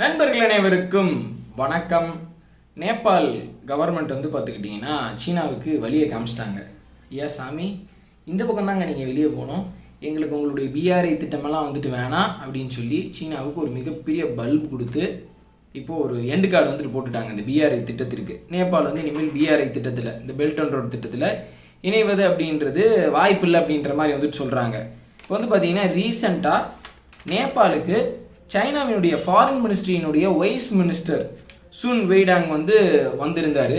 நண்பர்கள் அனைவருக்கும் வணக்கம். நேபாள் கவர்மெண்ட் வந்து பார்த்துக்கிட்டிங்கன்னா சீனாவுக்கு வழியை காமிச்சிட்டாங்க. ஐயா சாமி இந்த பக்கம் தாங்க நீங்கள் வெளியே போகணும். எங்களுக்கு உங்களுடைய பிஆர்ஐ திட்டமெல்லாம் வந்துட்டு வேணாம் அப்படின்னு சொல்லி சீனாவுக்கு ஒரு மிகப்பெரிய பல்ப் கொடுத்து இப்போது ஒரு எண்டு கார்டு வந்துட்டு போட்டுட்டாங்க இந்த பிஆர்ஐ திட்டத்திற்கு. நேபாள் வந்து இனிமேல் பிஆர்ஐ திட்டத்தில் இந்த பெல்ட் அண்ட் ரோட் திட்டத்தில் இணைவது அப்படின்றது வாய்ப்பில்லை அப்படின்ற மாதிரி வந்துட்டு சொல்கிறாங்க இப்போ வந்து பார்த்தீங்கன்னா ரீசண்டாக நேபாளுக்கு சைனாவினுடைய ஃபாரின் மினிஸ்ட்ரியினுடைய வைஸ் மினிஸ்டர் சுன் வெய்டாங் வந்து வந்திருந்தார்.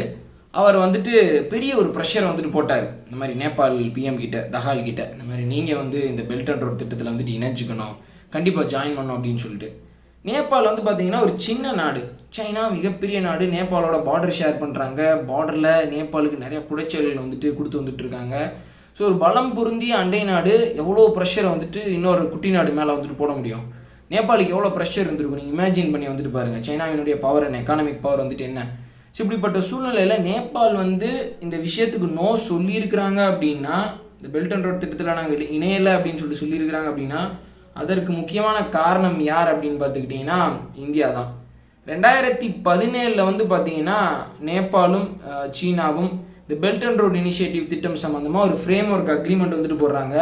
அவர் வந்துட்டு பெரிய ஒரு ப்ரெஷர் வந்துட்டு போட்டார். இந்த மாதிரி நேபாள் பிஎம் கிட்ட தஹால் கிட்ட. இந்த மாதிரி நீங்கள் வந்து இந்த பெல்ட் அண்ட் ரோட் திட்டத்தில் வந்துட்டு இணைஞ்சிக்கணும். கண்டிப்பாக ஜாயின் பண்ணணும் அப்படின்னு சொல்லிட்டு. நேபாள் வந்து பார்த்தீங்கன்னா ஒரு சின்ன நாடு. சைனா மிகப்பெரிய நாடு. நேபாளோட பார்டர் ஷேர் பண்ணுறாங்க பார்டரில் நேபாளுக்கு நிறைய குடைச்சல்கள் வந்துட்டு கொடுத்து வந்துட்டு இருக்காங்க. ஸோ ஒரு பலம் பொருந்திய அண்டை நாடு எவ்வளோ ப்ரெஷரை வந்துட்டு இன்னொரு குட்டி நாடு மேலே வந்துட்டு போட முடியும்? நேபாளுக்கு எவ்வளோ ப்ரெஷர் இருந்திருக்கும்? நீங்கள் இமேஜின் பண்ணி வந்துட்டு பாருங்கள் சைனாவினுடைய பவர் என்ன? எக்கானமிக் பவர் வந்துட்டு என்ன? ஸோ இப்படிப்பட்ட சூழ்நிலையில் நேபாள் வந்து இந்த விஷயத்துக்கு நோ சொல்லியிருக்கிறாங்க அப்படின்னா இந்த பெல்ட் அண்ட் ரோட் திட்டத்தில் நாங்கள் இணையலை அப்படின்னு சொல்லிட்டு சொல்லியிருக்கிறாங்க அப்படின்னா அதற்கு முக்கியமான காரணம் யார் அப்படின்னு பார்த்துக்கிட்டிங்கன்னா இந்தியா தான். ரெண்டாயிரத்தி பதினேழில் வந்து பார்த்தீங்கன்னா நேபாளும் சீனாவும் இந்த பெல்ட் அண்ட் ரோட் இனிஷியேட்டிவ் திட்டம் சம்மந்தமாக ஒரு ஃப்ரேம் ஒர்க் அக்ரிமெண்ட் வந்துட்டு போடுறாங்க.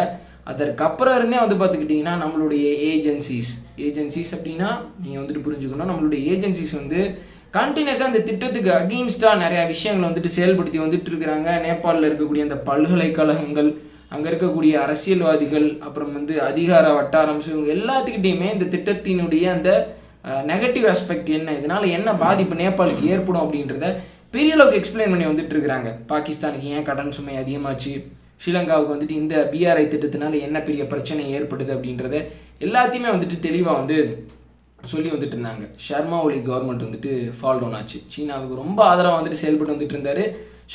அதற்கப்புறம் இருந்தே வந்து பார்த்துக்கிட்டிங்கன்னா நம்மளுடைய ஏஜென்சிஸ் ஏஜென்சிஸ் அப்படின்னா நீங்கள் வந்துட்டு புரிஞ்சுக்கணும். நம்மளுடைய ஏஜென்சிஸ் வந்து கண்டினியூஸாக அந்த திட்டத்துக்கு அகெயின்ஸ்டாக நிறையா விஷயங்களை வந்துட்டு செயல்படுத்தி வந்துட்டு இருக்கிறாங்க. நேபாளில் இருக்கக்கூடிய அந்த பல்கலைக்கழகங்கள் அங்கே இருக்கக்கூடிய அரசியல்வாதிகள் அப்புறம் வந்து அதிகார வட்டாரம் இவங்க எல்லாத்துக்கிட்டேயுமே இந்த திட்டத்தினுடைய அந்த நெகட்டிவ் ஆஸ்பெக்ட் என்ன இதனால் என்ன பாதிப்பு நேபாளுக்கு ஏற்படும் அப்படின்றத பெரிய அளவுக்கு எக்ஸ்பிளைன் பண்ணி வந்துட்டு இருக்கிறாங்க. பாகிஸ்தானுக்கு ஏன் கடன் சுமை அதிகமாச்சு? ஸ்ரீலங்காவுக்கு வந்துட்டு இந்த பிஆர்ஐ திட்டத்தினால என்ன பெரிய பிரச்சனை ஏற்படுது அப்படின்றத எல்லாத்தையுமே வந்துட்டு தெளிவாக வந்து சொல்லி வந்துட்டு இருந்தாங்க. ஷர்மா ஒலி கவர்மெண்ட் வந்துட்டு ஃபால் டவுன் ஆச்சு. சீனாவுக்கு ரொம்ப ஆதரவாக வந்துட்டு செயல்பட்டு வந்துட்டு இருந்தாரு.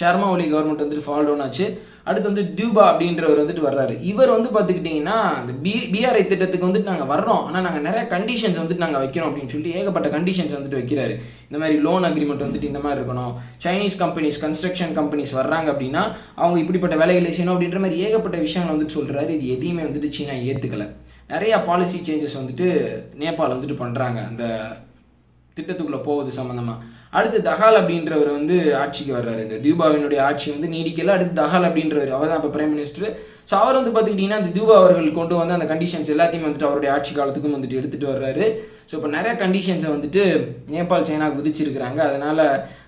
ஷர்மா ஒலி கவர்மெண்ட் வந்துட்டு ஃபால் டவுன் ஆச்சு. அடுத்து வந்து டியூபா அப்படின்றவர் வந்துட்டு வர்றாரு. இவர் வந்து பார்த்துக்கிட்டிங்கன்னா இந்த பி பிஆர்ஐ திட்டத்துக்கு வந்துட்டு நாங்கள் வர்றோம். ஆனால் நாங்கள் நிறைய கண்டிஷன்ஸ் வந்துட்டு நாங்கள் வைக்கிறோம் அப்படின்னு சொல்லி ஏகப்பட்ட கண்டிஷன்ஸ் வந்துட்டு வைக்கிறாரு. இந்த மாதிரி லோன் அக்ரிமெண்ட் வந்துட்டு இந்த மாதிரி இருக்கணும். சைனீஸ் கம்பெனிஸ் கன்ஸ்ட்ரக்ஷன் கம்பெனிஸ் வர்றாங்க அப்படின்னா அவங்க இப்படிப்பட்ட வேலைகளை செய்யணும் அப்படின்ற மாதிரி ஏகப்பட்ட விஷயங்கள் வந்துட்டு சொல்கிறாரு இது எதையுமே வந்துட்டு சீனா ஏற்றுக்கல நிறைய பாலிசி சேஞ்சஸ் வந்துட்டு நேபாள் வந்துட்டு பண்ணுறாங்க அந்த திட்டத்துக்குள்ளே போவது சம்மந்தமாக அடுத்து தஹால் அப்படின்றவர் வந்து ஆட்சிக்கு வர்றாரு. இந்த தீபாவினுடைய ஆட்சி வந்து நீடிக்கல. அடுத்து தஹால் அப்படின்றவர் அவர் தான் இப்போ பிரைம் மினிஸ்டர் ஸோ அவர் வந்து பார்த்துக்கிட்டிங்கன்னா அந்த தீபா அவர்கள் கொண்டு வந்து அந்த கண்டிஷன்ஸ் எல்லாத்தையும் வந்துட்டு அவருடைய ஆட்சி காலத்துக்கும் வந்துட்டு எடுத்துகிட்டு வர்றாரு. ஸோ இப்போ நிறைய கண்டிஷன்ஸை வந்துட்டு நேபாள் சைனா விதிச்சிருக்கிறாங்க. அதனால்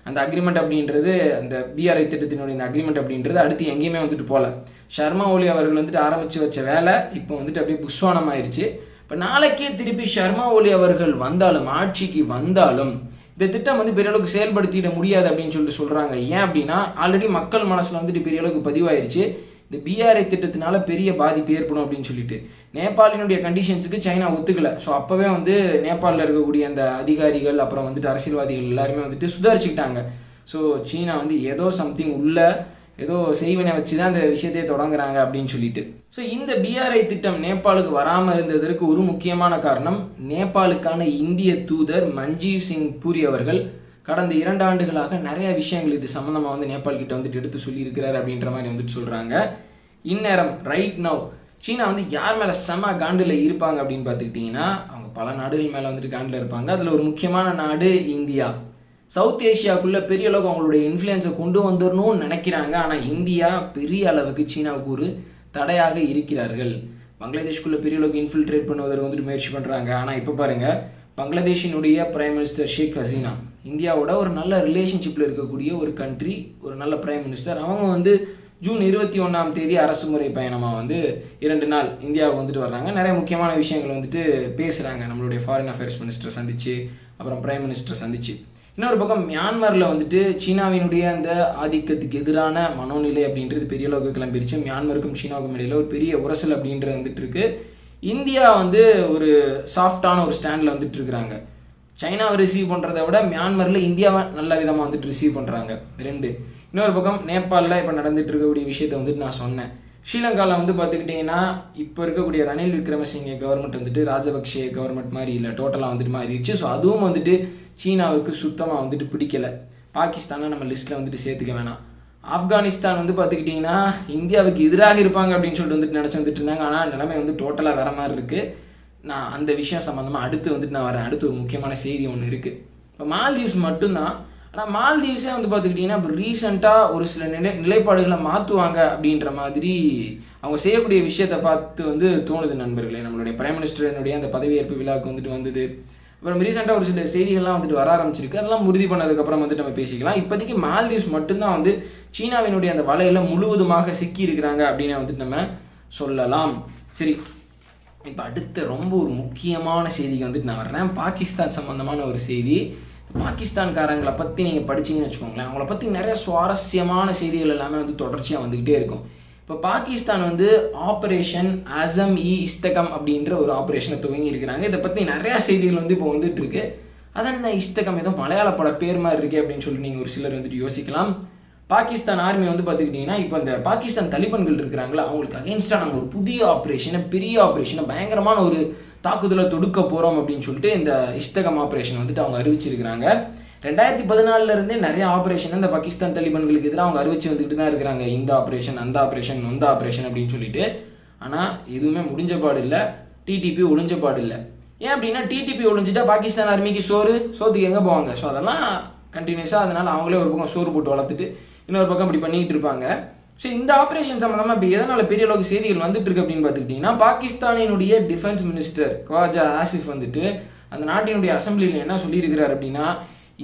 அந்த அக்ரிமெண்ட் அப்படின்றது அந்த பிஆர்ஐ திட்டத்தினுடைய இந்த அக்ரிமெண்ட் அப்படின்றது அடுத்து எங்கேயுமே வந்துட்டு போகல ஷர்மா ஒலி அவர்கள் வந்துட்டு ஆரம்பித்து வச்ச வேலை இப்போ வந்துட்டு அப்படியே புஷ்வானம் ஆயிடுச்சு இப்போ நாளைக்கே திருப்பி ஷர்மா ஒலி அவர்கள் வந்தாலும் ஆட்சிக்கு வந்தாலும் இந்த திட்டம் வந்து பெரிய அளவுக்கு செயல்படுத்திட முடியாது அப்படின்னு சொல்லிட்டு சொல்கிறாங்க ஏன் அப்படின்னா ஆல்ரெடி மக்கள் மனசில் வந்துட்டு பெரிய அளவுக்கு பதிவாயிருச்சு. இந்த பிஆர்ஐ திட்டத்தினால பெரிய பாதிப்பு ஏற்படும் அப்படின்னு சொல்லிட்டு. நேபாளினுடைய கண்டிஷன்ஸுக்கு சைனா ஒத்துக்கல. ஸோ அப்போவே வந்து நேபாளில் இருக்கக்கூடிய அந்த அதிகாரிகள் அப்புறம் வந்துட்டு அரசியல்வாதிகள் எல்லாருமே வந்துட்டு சுதாரிச்சுக்கிட்டாங்க. ஸோ சீனா வந்து ஏதோ சம்திங் உள்ள ஏதோ செய்வனை வச்சு தான் அந்த விஷயத்தையே தொடங்குறாங்க அப்படின்னு சொல்லிட்டு. ஸோ இந்த பிஆர்ஐ திட்டம் நேபாளுக்கு வராமல் இருந்ததற்கு ஒரு முக்கியமான காரணம் நேபாளுக்கான இந்திய தூதர் மஞ்சீவ் சிங் பூரி அவர்கள் கடந்த இரண்டு ஆண்டுகளாக நிறைய விஷயங்கள் இது சம்மந்தமாக வந்து நேபாள் கிட்ட வந்துட்டு எடுத்து சொல்லியிருக்கிறார் அப்படின்ற மாதிரி வந்துட்டு சொல்கிறாங்க இந்நேரம் ரைட் நவ் சீனா வந்து யார் மேலே செம காண்டில் இருப்பாங்க அப்படின்னு பார்த்துக்கிட்டிங்கன்னா அவங்க பல நாடுகள் மேலே வந்துட்டு காண்டில் இருப்பாங்க. அதில் ஒரு முக்கியமான நாடு இந்தியா. சவுத் ஏஷியாவுக்குள்ளே பெரிய அளவுக்கு அவங்களுடைய இன்ஃப்ளூயன்ஸை கொண்டு வந்துடணும்னு நினைக்கிறாங்க. ஆனால் இந்தியா பெரிய அளவுக்கு சீனாவுக்கு ஒரு தடையாக இருக்கிறார்கள். பங்களாதேஷ்குள்ளே பெரிய அளவுக்கு இன்ஃபில்ட்ரேட் பண்ணுவதற்கு வந்துட்டு முயற்சி பண்ணுறாங்க ஆனால் இப்போ பாருங்கள் பங்களாதேஷினுடைய பிரைம் மினிஸ்டர் ஷேக் ஹசீனா இந்தியாவோட ஒரு நல்ல ரிலேஷன்ஷிப்பில் இருக்கக்கூடிய ஒரு கண்ட்ரி ஒரு நல்ல பிரைம் மினிஸ்டர் அவங்க வந்து ஜூன் இருபத்தி ஒன்றாம் தேதி அரசு முறை பயணமாக வந்து இரண்டு நாள் இந்தியாவுக்கு வந்துட்டு வர்றாங்க. நிறைய முக்கியமான விஷயங்கள் வந்துட்டு பேசுகிறாங்க நம்மளுடைய ஃபாரின் அஃபேர்ஸ் மினிஸ்டர் சந்திச்சு அப்புறம் பிரைம் மினிஸ்டர் சந்திச்சு. இன்னொரு பக்கம் மியான்மரில் வந்துட்டு சீனாவினுடைய அந்த ஆதிக்கத்துக்கு எதிரான மனோநிலை அப்படின்றது பெரிய அளவுக்கு கிளம்பிருச்சு. மியான்மருக்கும் சீனாவுக்கும் இடையில ஒரு பெரிய உரசல் அப்படின்றது வந்துட்டு இருக்கு. இந்தியா வந்து ஒரு சாஃப்டான ஒரு ஸ்டாண்டில் வந்துட்டு இருக்கிறாங்க. சைனாவை ரிசீவ் பண்ணுறதை விட மியான்மரில் இந்தியாவை நல்ல விதமாக வந்துட்டு ரிசீவ் பண்ணுறாங்க ரெண்டு. இன்னொரு பக்கம் நேபாளில் இப்போ நடந்துட்டு இருக்கக்கூடிய விஷயத்தை வந்துட்டு நான் சொன்னேன். ஸ்ரீலங்காவில் வந்து பார்த்துக்கிட்டிங்கன்னா இப்போ இருக்கக்கூடிய ரணில் விக்ரமசிங்கே கவர்மெண்ட் வந்துட்டு ராஜபக்ஷே கவர்மெண்ட் மாதிரி இல்லை டோட்டலாக வந்துட்டு மாறிடுச்சு. ஸோ அதுவும் வந்துட்டு சீனாவுக்கு சுத்தமாக வந்துட்டு பிடிக்கல. பாகிஸ்தானை நம்ம லிஸ்ட்டில் வந்துட்டு சேர்த்துக்க வேணாம். ஆப்கானிஸ்தான் வந்து பார்த்துக்கிட்டிங்கன்னா இந்தியாவுக்கு எதிராக இருப்பாங்க அப்படின்னு சொல்லிட்டு வந்துட்டு நினச்சி வந்துட்டு இருந்தாங்க. ஆனால் நிலைமை வந்து டோட்டலாக வேறு மாதிரி இருக்குது நான் அந்த விஷயம் சம்மந்தமாக அடுத்து வந்துட்டு நான் வரேன். அடுத்து ஒரு முக்கியமான செய்தி ஒன்று இருக்குது இப்போ மால்தீவ்ஸ் மட்டும்தான் ஆனால் மால்தீவ்ஸே வந்து பார்த்துக்கிட்டிங்கன்னா இப்போ ரீசெண்டாக ஒரு சில நிலை நிலைப்பாடுகளை மாற்றுவாங்க அப்படின்ற மாதிரி அவங்க செய்யக்கூடிய விஷயத்தை பார்த்து வந்து தோணுது நண்பர்களே. நம்மளுடைய பிரைம் மினிஸ்டரினுடைய அந்த பதவியேற்பு விழாவுக்கு வந்துட்டு வந்தது. அப்புறம் ரீசெண்டாக ஒரு சில செய்திகள்லாம் வந்துட்டு வர ஆரம்பிச்சிருக்கு. அதெல்லாம் உறுதி பண்ணதுக்கப்புறம் வந்துட்டு நம்ம பேசிக்கலாம். இப்போதைக்கு மால்தீவ்ஸ் மட்டும்தான் வந்து சீனாவினுடைய அந்த வலையில் முழுவதுமாக சிக்கி இருக்கிறாங்க அப்படின்னு வந்துட்டு நம்ம சொல்லலாம். சரி இப்போ அடுத்த ரொம்ப ஒரு முக்கியமான செய்திக்கு வந்துட்டு நான் வர்றேன். பாகிஸ்தான் சம்மந்தமான ஒரு செய்தி. பாகிஸ்தான்காரங்களை பற்றி நீங்கள் படிச்சீங்கன்னு வச்சுக்கோங்களேன் அவங்கள பற்றி நிறைய சுவாரஸ்யமான செய்திகள் எல்லாமே வந்து தொடர்ச்சியாக வந்துக்கிட்டே இருக்கும். இப்போ பாகிஸ்தான் வந்து ஆப்ரேஷன் அசம் இ இஸ்தகம் அப்படின்ற ஒரு ஆப்ரேஷனை துவங்கி இருக்கிறாங்க. இதை பற்றி நிறையா செய்திகள் வந்து இப்போ வந்துட்டு இருக்கு. அதென்ன இஸ்தகம் ஏதோ மலையாள பட பேர் மாதிரி இருக்கே அப்படின்னு சொல்லி நீங்கள் ஒரு சிலர் வந்துட்டு யோசிக்கலாம். பாகிஸ்தான் ஆர்மி வந்து பார்த்துக்கிட்டிங்கன்னா இப்போ இந்த பாகிஸ்தான் தலிபன்கள் இருக்கிறாங்களா அவங்களுக்கு அகேன்ஸ்டாக நாங்கள் ஒரு புதிய ஆப்ரேஷனை பெரிய ஆப்ரேஷனை பயங்கரமான ஒரு தாக்குதலை தொடுக்க போகிறோம் அப்படின்னு சொல்லிட்டு இந்த இஸ்தகம் ஆப்ரேஷன் வந்துட்டு அவங்க அறிவிச்சிருக்கிறாங்க. ரெண்டாயிரத்தி பதினாலுல இருந்தே நிறைய ஆப்ரேஷன் இந்த பாகிஸ்தான் தலிபன்களுக்கு எதிராக அவங்க அறிவிச்சு வந்துட்டு தான் இருக்கிறாங்க. இந்த ஆப்ரேஷன் அந்த ஆப்ரேஷன் இந்த ஆப்ரேஷன் அப்படின்னு சொல்லிட்டு. ஆனால் எதுவுமே முடிஞ்ச பாடு இல்லை. டிடிபி ஒழிஞ்ச பாடு இல்லை. ஏன் அப்படின்னா டிடிபி ஒளிஞ்சிட்டா பாகிஸ்தான் ஆர்மிக்கு சோறு சோத்துக்கு எங்கே போவாங்க? ஸோ அதெல்லாம் கண்டினியூஸாக அதனால் அவங்களே ஒரு பக்கம் சோறு போட்டு வளர்த்துட்டு இன்னொரு பக்கம் இப்படி பண்ணிக்கிட்டு இருப்பாங்க. ஸோ இந்த ஆப்ரேஷன் சம்மந்தமாக இப்போ எதனால் பெரிய அளவுக்கு செய்திகள் வந்துட்டு இருக்கு அப்படின்னு பார்த்துக்கிட்டிங்கன்னா பாகிஸ்தானினுடைய டிஃபென்ஸ் மினிஸ்டர் குவாஜா ஆசிஃப் வந்துட்டு அந்த நாட்டினுடைய அசம்பிளியில் என்ன சொல்லியிருக்கிறார் அப்படின்னா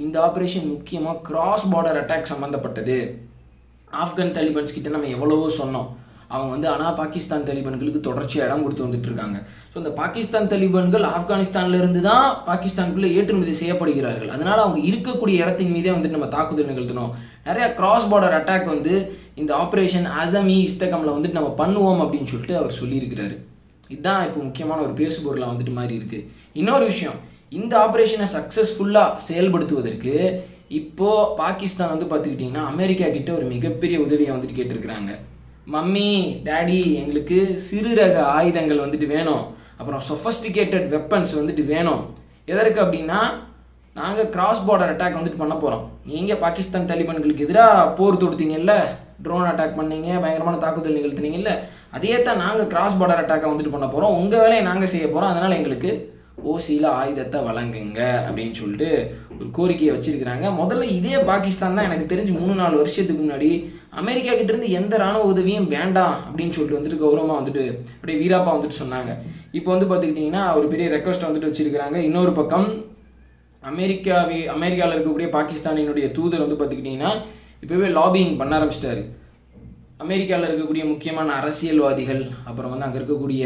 இந்த ஆப்ரேஷன் முக்கியமாக கிராஸ் பார்டர் அட்டாக் சம்மந்தப்பட்டது ஆப்கன் தலிபன்ஸ் கிட்ட நம்ம எவ்வளவோ சொன்னோம். அவங்க வந்து ஆனால் பாகிஸ்தான் தலிபன்களுக்கு தொடர்ச்சியாக இடம் கொடுத்து வந்துட்டு இருக்காங்க ஸோ இந்த பாகிஸ்தான் தாலிபன்கள் ஆப்கானிஸ்தான்லேருந்து தான் பாகிஸ்தானுக்குள்ளே ஏற்றுமதி செய்யப்படுகிறார்கள். அதனால் அவங்க இருக்கக்கூடிய இடத்தின் மீதே வந்துட்டு நம்ம தாக்குதல் நிகழ்த்தணும். நிறையா கிராஸ் பார்டர் அட்டாக் வந்து இந்த ஆப்ரேஷன் அசமி இஸ்தகம்ல வந்துட்டு நம்ம பண்ணுவோம் அப்படின்னு சொல்லிட்டு அவர் சொல்லியிருக்கிறாரு. இதுதான் இப்போ முக்கியமான ஒரு பேசுபொருளாக வந்துட்டு மாதிரி இருக்கு. இன்னொரு விஷயம் இந்த ஆப்ரேஷனை சக்ஸஸ்ஃபுல்லாக செயல்படுத்துவதற்கு இப்போ பாகிஸ்தான் வந்து பார்த்துக்கிட்டிங்கன்னா அமெரிக்கா கிட்ட ஒரு மிகப்பெரிய உதவியை வந்துட்டு கேட்டிருக்கிறாங்க. மம்மி டேடி எங்களுக்கு சிறு ரக ஆயுதங்கள் வந்துட்டு வேணும். அப்புறம் சொஃபஸ்டிகேட்டட் வெப்பன்ஸ் வந்துட்டு வேணும். எதற்கு அப்படின்னா நாங்கள் கிராஸ் பார்டர் அட்டாக் வந்துட்டு பண்ண போகிறோம் நீங்கள் பாகிஸ்தான் தாலிபான்களுக்கு எதிராக போர் தொடுத்தீங்கல்ல? ட்ரோன் அட்டாக் பண்ணீங்க பயங்கரமான தாக்குதல் நிகழ்த்தினீங்கல்ல அதே தான் நாங்கள் கிராஸ் பார்டர் அட்டாக்கை வந்துட்டு பண்ண போகிறோம் உங்கள் வேலையை நாங்கள் செய்ய போகிறோம் அதனால் எங்களுக்கு ஓசியில் ஆயுதத்தை வழங்குங்க அப்படின்னு சொல்லிட்டு ஒரு கோரிக்கையை வச்சிருக்கிறாங்க. முதல்ல இதே பாகிஸ்தான் தான் எனக்கு தெரிஞ்சு மூணு நாலு வருஷத்துக்கு முன்னாடி அமெரிக்கா கிட்டேருந்து எந்த ராணுவ உதவியும் வேண்டாம் அப்படின்னு சொல்லிட்டு வந்துட்டு கௌரவமாக வந்துட்டு அப்படியே வீராப்பா வந்துட்டு சொன்னாங்க. இப்போ வந்து பார்த்துக்கிட்டிங்கன்னா ஒரு பெரிய ரெக்வஸ்ட் வந்துட்டு வச்சிருக்கிறாங்க. இன்னொரு பக்கம் அமெரிக்காவி அமெரிக்காவில் இருக்கக்கூடிய பாகிஸ்தானினுடைய தூதர் வந்து பார்த்துக்கிட்டிங்கன்னா இப்போவே லாபிங் பண்ண ஆரம்பிச்சிட்டாரு. அமெரிக்காவில் இருக்கக்கூடிய முக்கியமான அரசியல்வாதிகள் அப்புறம் வந்து அங்கே இருக்கக்கூடிய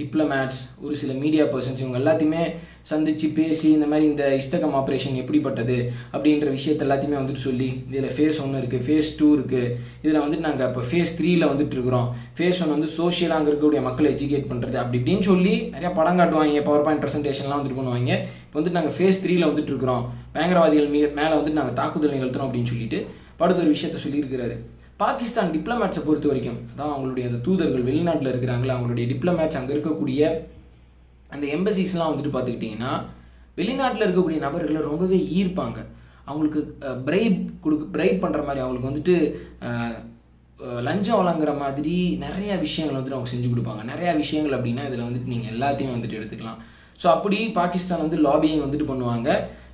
டிப்ளமேட்ஸ் ஒரு சில மீடியா பர்சன்ஸ் இவங்க எல்லாத்தையுமே சந்தித்து பேசி இந்த மாதிரி இந்த இஸ்தகம் ஆப்ரேஷன் எப்படிப்பட்டது அப்படின்ற விஷயத்த எல்லாத்தையுமே வந்துட்டு சொல்லி இதில் ஃபேஸ் ஒன்று இருக்குது ஃபேஸ் டூ இருக்குது இதில் வந்துட்டு நாங்கள் இப்போ ஃபேஸ் த்ரீயில் வந்துட்டு இருக்கிறோம். ஃபேஸ் ஒன் வந்து சோஷியலாக அங்கே இருக்கக்கூடிய மக்களை எஜுகேட் பண்ணுறது அப்படி இப்படின்னு சொல்லி நிறையா படம் காட்டுவாங்க பவர் பாயிண்ட் ப்ரெசன்டேஷன்லாம் வந்துட்டு பண்ணுவாங்க. இப்போ வந்துட்டு நாங்கள் ஃபேஸ் த்ரீயில் வந்துட்டு இருக்கிறோம். பயங்கரவாதிகள் மீ மேலே வந்துட்டு நாங்கள் தாக்குதல் நிகழ்த்துறோம் அப்படின்னு சொல்லிட்டு படுத்த ஒரு விஷயத்த சொல்லியிருக்கிறாரு. பாகிஸ்தான் டிப்ளமேட்ஸை பொறுத்த வரைக்கும் அதான் அவங்களுடைய அந்த தூதர்கள் வெளிநாட்டில் இருக்கிறாங்களே அவங்களுடைய டிப்ளமேட்ஸ் அங்கே இருக்கக்கூடிய அந்த எம்பசிஸ்லாம் வந்துட்டு பார்த்துக்கிட்டிங்கன்னா வெளிநாட்டில் இருக்கக்கூடிய நபர்களை ரொம்பவே ஈர்ப்பாங்க. அவங்களுக்கு பிரைப் கொடுக்க பிரைப் பண்ணுற மாதிரி அவங்களுக்கு வந்துட்டு லஞ்சம் வழங்குற மாதிரி நிறைய விஷயங்கள் வந்துட்டு அவங்க செஞ்சு கொடுப்பாங்க. நிறையா விஷயங்கள் அப்படின்னா இதில் வந்துட்டு நீங்கள் எல்லாத்தையும் வந்துட்டு எடுத்துக்கலாம். ஸோ அப்படி பாகிஸ்தான் வந்து லாபியிங் வந்துட்டு பண்ணுவாங்க.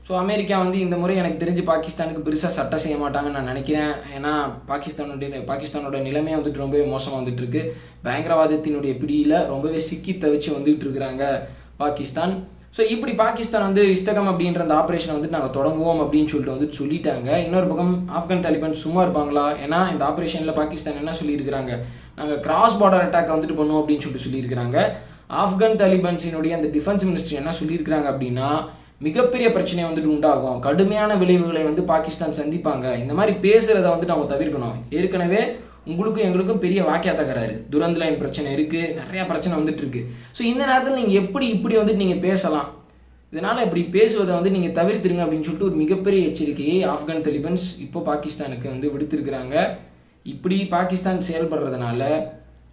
ஸோ அமெரிக்கா வந்து இந்த முறை எனக்கு தெரிஞ்சு பாகிஸ்தானுக்கு பெருசாக சட்டை செய்ய மாட்டாங்கன்னு நான் நினைக்கிறேன். ஏன்னா பாகிஸ்தானுடைய பாகிஸ்தானோட நிலைமையை வந்துட்டு ரொம்பவே மோசமாக வந்துட்டு இருக்கு பயங்கரவாதத்தினுடைய பிடியில் ரொம்பவே சிக்கி தவிச்சு வந்துட்டு இருக்கிறாங்க பாகிஸ்தான். ஸோ இப்படி பாகிஸ்தான் வந்து இஸ்தகம் அப்படின்ற அந்த ஆப்ரேஷனை வந்துட்டு நாங்கள் தொடங்குவோம் அப்படின்னு சொல்லிட்டு வந்துட்டு சொல்லிட்டாங்க. இன்னொரு பக்கம் ஆப்கான் தாலிபான் சும்மா இருப்பாங்களா? ஏன்னா இந்த ஆப்ரேஷனில் பாகிஸ்தான் என்ன சொல்லியிருக்கிறாங்க? நாங்கள் கிராஸ் பார்டர் அட்டாக் வந்துட்டு பண்ணுவோம் அப்படின்னு சொல்லிட்டு சொல்லியிருக்கிறாங்க. ஆப்கான் தாலிபான்ஸினுடைய அந்த டிஃபென்ஸ் மினிஸ்டர் என்ன சொல்லியிருக்கிறாங்க அப்படின்னா மிகப்பெரிய பிரச்சனை வந்துட்டு உண்டாகும். கடுமையான விளைவுகளை வந்து பாகிஸ்தான் சந்திப்பாங்க. இந்த மாதிரி பேசுறத வந்துட்டு அவங்க தவிர்க்கணும். ஏற்கனவே உங்களுக்கும் எங்களுக்கும் பெரிய வாக்கியா தகராறு. துரந்த் லைன் பிரச்சனை இருக்கு. நிறைய பிரச்சனை வந்துட்டு இருக்கு. ஸோ இந்த நேரத்தில் நீங்க எப்படி இப்படி வந்துட்டு நீங்க பேசலாம்? இதனால இப்படி பேசுவதை வந்து நீங்க தவிர்த்துருங்க அப்படின்னு சொல்லிட்டு ஒரு மிகப்பெரிய எச்சரிக்கையை ஆப்கான் தலிபன்ஸ் இப்போ பாகிஸ்தானுக்கு வந்து விடுத்திருக்கிறாங்க. இப்படி பாகிஸ்தான் செயல்படுறதுனால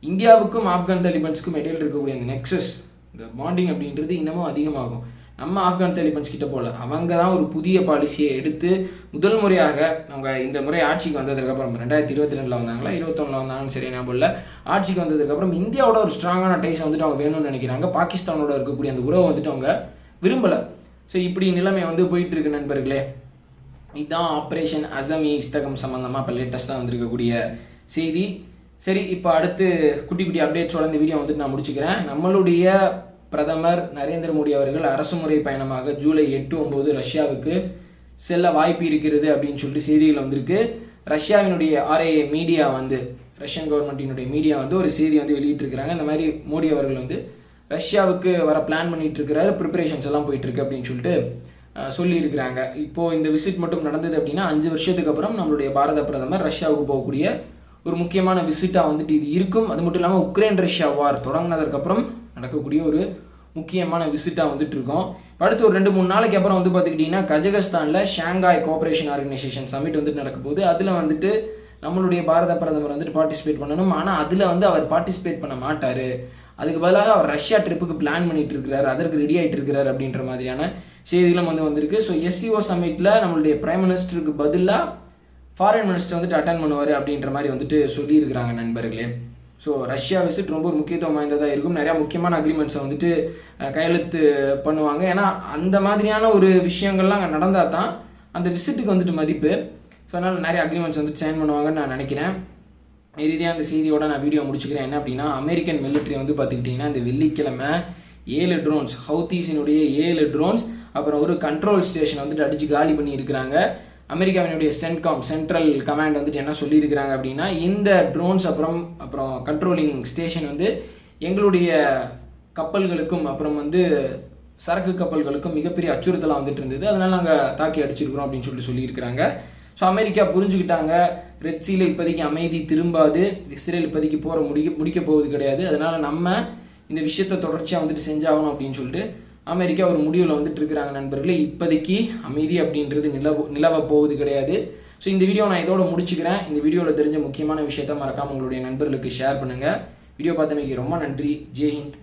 இந்தியாவுக்கும் ஆப்கான் தலிபன்ஸுக்கும் இடையில் இருக்கக்கூடிய அந்த நெக்ஸஸ் இந்த பாண்டிங் அப்படின்றது இன்னமும் அதிகமாகும். நம்ம ஆப்கான் தாலிபன்ஸ் கிட்ட போல அவங்க தான் ஒரு புதிய பாலிசியை எடுத்து முதல் முறையாக அவங்க இந்த முறை ஆட்சிக்கு வந்ததுக்கப்புறம் ரெண்டாயிரத்தி இருபத்தி ரெண்டில் வந்தாங்களா இருபத்தொன்னில் வந்தாங்கன்னு சரி ஞாபகம் இல்லை. ஆட்சிக்கு வந்ததுக்கப்புறம் இந்தியாவோட ஒரு ஸ்ட்ராங்கான டைஸ் வந்துட்டு அவங்க வேணும்னு நினைக்கிறாங்க. பாகிஸ்தானோட இருக்கக்கூடிய அந்த உறவை வந்துட்டு அவங்க விரும்பலை. ஸோ இப்படி நிலைமை வந்து போயிட்டு இருக்கு நண்பர்களே. இதுதான் ஆப்ரேஷன் அசமி இஸ்தகம் சம்மந்தமாக இப்போ லேட்டஸ்ட்டாக வந்திருக்கக்கூடிய செய்தி. சரி இப்போ அடுத்து குட்டி குட்டி அப்டேட்ஸோட இந்த வீடியோ வந்துட்டு நான் முடிச்சுக்கிறேன். நம்மளுடைய பிரதமர் நரேந்திர மோடி அவர்கள் அரசுமுறை பயணமாக ஜூலை எட்டு ஒம்பது ரஷ்யாவுக்கு செல்ல வாய்ப்பு இருக்கிறது அப்படின்னு சொல்லிட்டு செய்திகள் வந்திருக்கு. ரஷ்யாவினுடைய ஆர்ஏ மீடியா வந்து ரஷ்யன் கவர்மெண்ட்டினுடைய மீடியா வந்து ஒரு செய்தி வந்து வெளியிட்டிருக்கிறாங்க. இந்த மாதிரி மோடி அவர்கள் வந்து ரஷ்யாவுக்கு வர பிளான் பண்ணிட்டு இருக்கிறாரு ப்ரிப்பரேஷன்ஸ் எல்லாம் போயிட்டு இருக்கு அப்படின்னு சொல்லிட்டு சொல்லியிருக்கிறாங்க. இப்போ இந்த விசிட் மட்டும் நடந்தது அப்படின்னா அஞ்சு வருஷத்துக்கு அப்புறம் நம்மளுடைய பாரத பிரதமர் ரஷ்யாவுக்கு போகக்கூடிய ஒரு முக்கியமான விசிட்டாக வந்துட்டு இது இருக்கும். அது மட்டும் இல்லாமல் உக்ரைன் ரஷ்யா வார் தொடங்கினதுக்கப்புறம் நடக்கக்கூடிய ஒரு முக்கியமான விசிட்டாக வந்துட்டு இருக்கோம் அடுத்து ஒரு ரெண்டு மூணு நாளைக்கு அப்புறம் வந்து பார்த்துக்கிட்டிங்கன்னா கஜகஸ்தானில் ஷாங்காய் கோஆபரேஷன் ஆர்கனைசேஷன் சமிட் வந்துட்டு நடக்க போது அதில் வந்துட்டு நம்மளுடைய பாரத பிரதமர் வந்துட்டு பார்ட்டிசிபேட் பண்ணணும். ஆனால் அதில் வந்து அவர் பார்ட்டிசிபேட் பண்ண மாட்டார். அதுக்கு பதிலாக அவர் ரஷ்யா ட்ரிப்புக்கு பிளான் பண்ணிட்டு இருக்கிறார் அதற்கு ரெடி ஆகிட்டு இருக்கிறார் அப்படின்ற மாதிரியான செய்திகளும் வந்து வந்திருக்கு. ஸோ எஸ்சிஓ சமிட்டில் நம்மளுடைய பிரைம் மினிஸ்டருக்கு பதிலாக ஃபாரின் மினிஸ்டர் வந்துட்டு அட்டன் பண்ணுவார் அப்படின்ற மாதிரி வந்துட்டு சொல்லியிருக்கிறாங்க நண்பர்களே. ஸோ ரஷ்யா விசிட் ரொம்ப ஒரு முக்கியத்துவம் வாய்ந்ததாக இருக்கும். நிறையா முக்கியமான அக்ரிமெண்ட்ஸை வந்துட்டு கையெழுத்து பண்ணுவாங்க. ஏன்னா அந்த மாதிரியான ஒரு விஷயங்கள்லாம் அங்கே நடந்தால் தான் அந்த விசிட்டுக்கு வந்துட்டு மதிப்பு. ஸோ அதனால் நிறைய அக்ரிமெண்ட்ஸ் வந்து சைன் பண்ணுவாங்கன்னு நான் நினைக்கிறேன். இறுதியாக அந்த செய்தியோட நான் வீடியோ முடிச்சுக்கிறேன். என்ன அப்படின்னா அமெரிக்கன் மிலிட்ரி வந்து பார்த்துக்கிட்டிங்கன்னா இந்த வெள்ளிக்கிழமை ஏழு ட்ரோன்ஸ் ஹவுத்தீஸினுடைய ஏழு ட்ரோன்ஸ் அப்புறம் ஒரு கண்ட்ரோல் ஸ்டேஷன் வந்துட்டு அடித்து காலி பண்ணி இருக்கிறாங்க அமெரிக்காவினுடைய சென்ட்காம் சென்ட்ரல் கமாண்ட் வந்துட்டு என்ன சொல்லியிருக்கிறாங்க அப்படின்னா இந்த ட்ரோன்ஸ் அப்புறம் அப்புறம் கண்ட்ரோலிங் ஸ்டேஷன் வந்து எங்களுடைய கப்பல்களுக்கும் அப்புறம் வந்து சரக்கு கப்பல்களுக்கும் மிகப்பெரிய அச்சுறுத்தலாக வந்துட்டு இருந்தது. அதனால் நாங்கள் தாக்கி அடிச்சிருக்கிறோம் அப்படின்னு சொல்லிட்டு சொல்லியிருக்கிறாங்க. ஸோ அமெரிக்கா புரிஞ்சுக்கிட்டாங்க. ரெட்சியில் இப்போதைக்கு அமைதி திரும்பாது. இஸ்ரேல் இப்போதைக்கு போகிற முடிக்க முடிக்க போவது கிடையாது. அதனால் நம்ம இந்த விஷயத்தை தொடர்ச்சியாக வந்துட்டு செஞ்சாகணும் அப்படின்னு சொல்லிட்டு அமெரிக்கா ஒரு முடிவில் வந்துட்டு இருக்கிறாங்க நண்பர்களே இப்போதைக்கு அமைதி அப்படின்றது நிலவ நிலவ போவது கிடையாது. ஸோ இந்த வீடியோ நான் இதோட முடிச்சுக்கிறேன். இந்த வீடியோவில் தெரிஞ்ச முக்கியமான விஷயத்த மறக்காம உங்களுடைய நண்பர்களுக்கு ஷேர் பண்ணுங்கள் வீடியோ பார்த்தமைக்கு ரொம்ப நன்றி. ஜெய் ஹிந்த்.